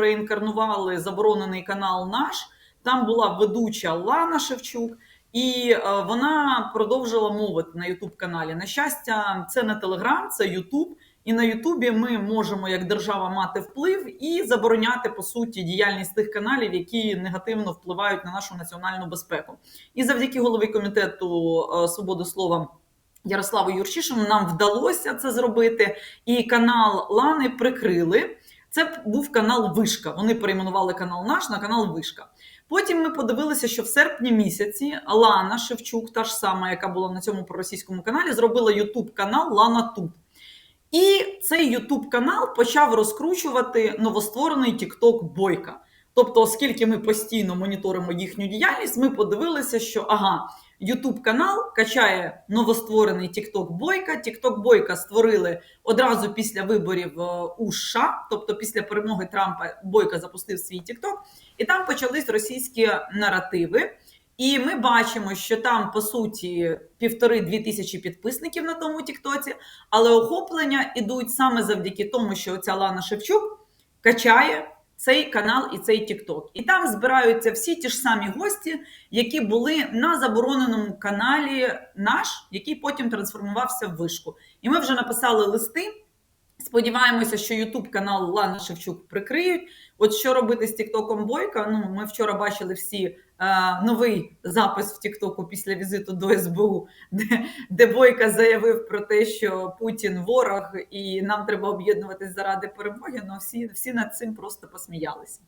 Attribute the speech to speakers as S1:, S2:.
S1: реінкарнували заборонений канал наш. Там була ведуча Лана Шевчук, і е, вона продовжила мовити на Ютуб каналі. На щастя, це не Телеграм, це Ютуб. І на Ютубі ми можемо як держава мати вплив і забороняти по суті діяльність тих каналів, які негативно впливають на нашу національну безпеку. І завдяки голові комітету е, свободи слова. Ярославу Юрчишину нам вдалося це зробити, і канал Лани прикрили. Це був канал Вишка. Вони перейменували канал наш на канал Вишка. Потім ми подивилися, що в серпні місяці Лана Шевчук, та ж сама, яка була на цьому проросійському каналі, зробила Ютуб канал Лана Тут. І цей Ютуб канал почав розкручувати новостворений TikTok Бойка. Тобто, оскільки ми постійно моніторимо їхню діяльність, ми подивилися, що ага, Ютуб канал качає новостворений TikTok Бойка. TikTok Бойка створили одразу після виборів е, у США, тобто після перемоги Трампа Бойка запустив свій TikTok, і там почались російські наративи. І ми бачимо, що там по суті півтори-дві тисячі підписників на тому Тіктоці, але охоплення ідуть саме завдяки тому, що ця Лана Шевчук качає цей канал і цей Тікток. І там збираються всі ті ж самі гості, які були на забороненому каналі наш, який потім трансформувався в вишку. І ми вже написали листи. Сподіваємося, що Ютуб канал Лана Шевчук прикриють. От що робити з Тіктоком Бойка? Ну, ми вчора бачили всі е, новий запис в Тіктоку після візиту до СБУ, де, де Бойка заявив про те, що Путін ворог і нам треба об'єднуватись заради перемоги. Ну всі, всі над цим просто посміялися.